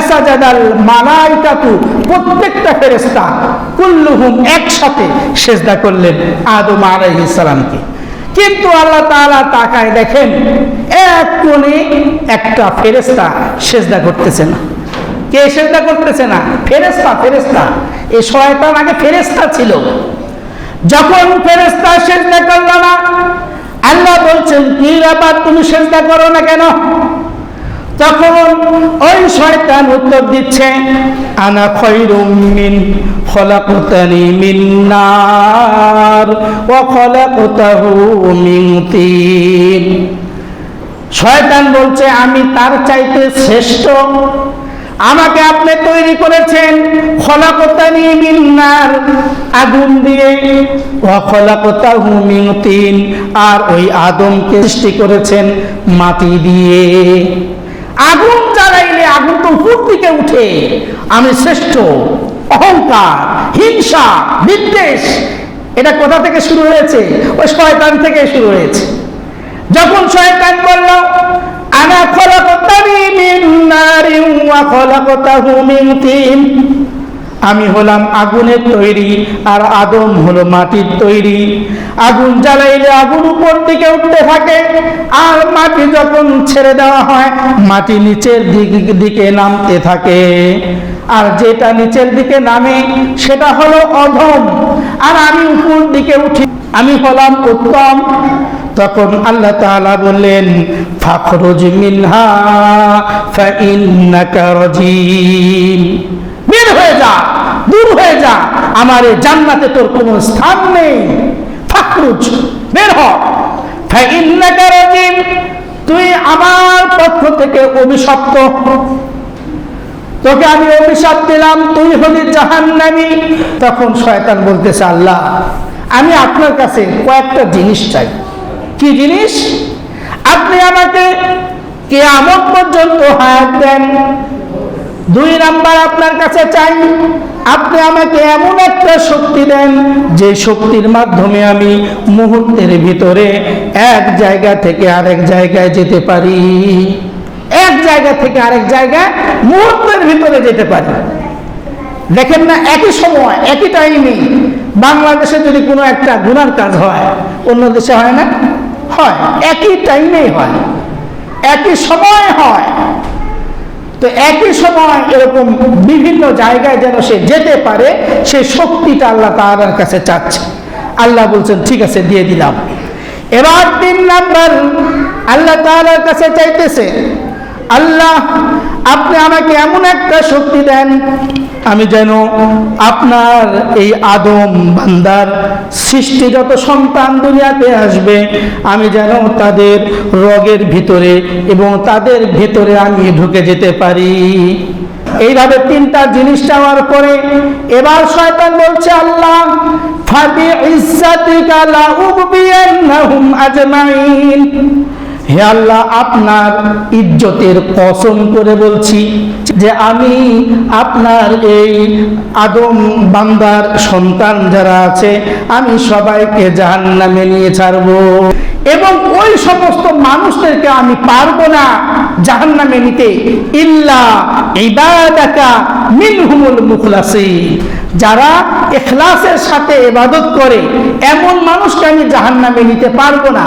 ফাসাজাদাল মালাইকাতু, প্রত্যেকটা ফেরেশতা কুল্লুহুম একসাথে সেজদা করলেন আদম কিন্তু আল্লাহ তাকায় দেখেন এক কোণে একটা ফেরেশতা সেজদা করতেছে না। কে সেজদা করতেছে না? ফেরেশতা ফেরেশতা। এই শয়তান আগে ফেরেশতা ছিল। যখন ফেরেশতা সেজদা করল না, আল্লাহ বলছেন, কি ব্যাপার তুমি সেজদা করো না কেন? তখন ওই শয়তান উত্তর দিচ্ছে, আনা খৈরুম মিন, খলাকতানি মিন নার, ওয়া খলাকতাহু মিন তিন। শয়তান বলছে, আমি তার চাইতে শ্রেষ্ঠ। আমাকে আপনি তৈরি করেছেন খলাকতানি মিন নার, আগুন দিয়ে। খলাকতাহু মিন তিন, আর ওই আদমকে সৃষ্টি করেছেন মাটি দিয়ে। আগুন আগুন তো উপর দিকে উঠে। আমি শ্রেষ্ঠ, অহংকার, হিংসা বিদ্বেষ এটা কোথা থেকে শুরু হয়েছে? ওই শয়তান থেকে শুরু হয়েছে। যখন শয়তান বলল, আনা খলাকতানি মিন নারিন ওয়া খলাকতাহু মিন তিন। আমি হলাম আগুনের তৈরি আর আদম হলো মাটির তৈরি। আগুন জ্বালাইলে আগুন উপর দিকে উঠতে থাকে, আর মাটি যখন ছেড়ে দেওয়া হয়, মাটি নিচের দিক, দিকে নামতে থাকে। আর যেটা নিচের দিকে নামে, সেটা হলো অধম। আর আমি উপর দিকে উঠি, আমি হলাম উত্তম। তখন আল্লাহ তাআলা বললেন, ফাখরুজ মিনহা ফাইন্নাকা রাজিম। দূর হয়ে যা। আমার এই জান্নাতে তোর কোনো স্থান নেই। ফাকরুজ বের হ। তুই আমার পক্ষ থেকে অভিশপ্ত। তোকে আমি অভিশাপ দিলাম, তুই হলি জাহান্নামী। তখন শয়তান বলতেছে, আল্লাহ, আমি আপনার কাছে কয়েকটা জিনিস চাই। কি জিনিস? আপনি আমাকে কে কেয়ামত পর্যন্ত হায়াত দেন। দুই নাম্বার আপনার কাছে চাই, আপনি আমাকে এমন একটা শক্তি দেন, যে শক্তির মাধ্যমে আমি মুহূর্তের ভিতরে এক জায়গা থেকে আরেক জায়গায় যেতে পারি। এক জায়গা থেকে আরেক জায়গায় মুহূর্তের ভিতরে যেতে পারি। দেখেন না, একই সময়, একই টাইমে বাংলাদেশে যদি কোনো একটা গুনার কাজ হয়, অন্য দেশে হয় না? হয়, একই টাইমেই হয়। একই সময় হয়। তো একই সময় এরকম বিভিন্ন জায়গায় যেন সে যেতে পারে, সে শক্তিটা আল্লাহ তার কাছে চাচ্ছে। আল্লাহ বলছেন, ঠিক আছে, দিয়ে দিলাম। এবার তিন নাম্বার, আল্লাহ তার কাছে চাইতেছে আল্লাহ, আপনি আমাকে এমন একটা শক্তি দেন, আমি যেন আপনার এই আদম বান্দার সৃষ্টি যত সন্তান দুনিয়াতে আসবে, আমি যেন তাদের রগের ভিতরে এবং তাদের ভিতরে আমি ঢুকে যেতে পারি। এইভাবে তিনটা জিনিস চাওয়ার পরে এবার শয়তান বলছে, আল্লাহ ফাবি ইজ্জাতিকা লা আজমাইন। হে আল্লাহ, আপনার ইজ্জতের কসম করে বলছি যে আমি আপনার এই আদম বান্দার সন্তান যারা আছে, আমি সবাইকে জাহান নামে নিয়ে ছাড়ব। এবং ওই সমস্ত মানুষদেরকে আমি পারব না জাহান নামে নিতে। ইল্লা ইবাদাকা মিনহুমুল মুখলাসিন। যারা এখলাসের সাথে ইবাদত করে, এমন মানুষকে আমি জাহান নামে নিতে পারব না।